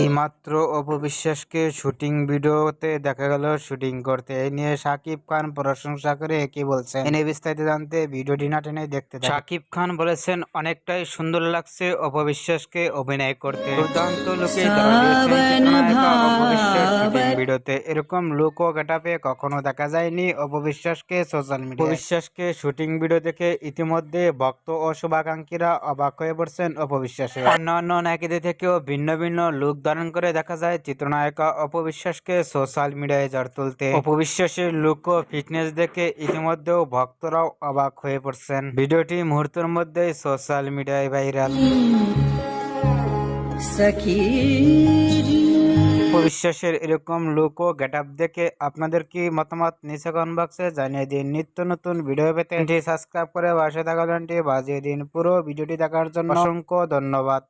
এইমাত্র অপবিশ্বাসকে শুটিং ভিডিওতে দেখা গেল শুটিং করতে এই নিয়ে সাকিব খান প্রশংসা করে কি বলছেন। এনে বিস্তারিত জানতে ভিডিওটি না টেনে দেখতে। সাকিব খান বলেছেন অনেকটাই সুন্দর লাগছে অপবিশ্বাসকে অভিনয় করতে। দুর্দান্ত লোকে ভিডিওতে এরকম লুক ও গেটাপে কখনো দেখা যায়নি অপবিশ্বাসকে সোশ্যাল মিডিয়া অপবিশ্বাসকে শুটিং ভিডিও দেখে ইতিমধ্যে ভক্ত ও শুভাকাঙ্ক্ষীরা অবাক হয়ে পড়ছেন অপবিশ্বাসে। অন্যান্য নায়িকাদের থেকেও ভিন্ন ভিন্ন লুক ধারণ করে দেখা যায় চিত্রনায়িকা অপবিশ্বাসকে সোশ্যাল মিডিয়ায় ঝড় তুলতে। অপবিশ্বাসের লুক ও ফিটনেস দেখে ইতিমধ্যেও ভক্তরাও অবাক হয়ে পড়ছেন। ভিডিওটি মুহূর্তের মধ্যেই সোশ্যাল মিডিয়ায় ভাইরাল সখিরে অপবিশ্বাসের এরকম লুক ও গেট আপ দেখে আপনাদের কি মতামত? নিচে কমেন্ট বক্সে জানিয়ে দিন। নিত্য নতুন ভিডিও পেতে সাবস্ক্রাইব করে পাশে থাকা ঘন্টি বাজিয়ে দিন। পুরো ভিডিওটি দেখার জন্য অসংখ্য ধন্যবাদ।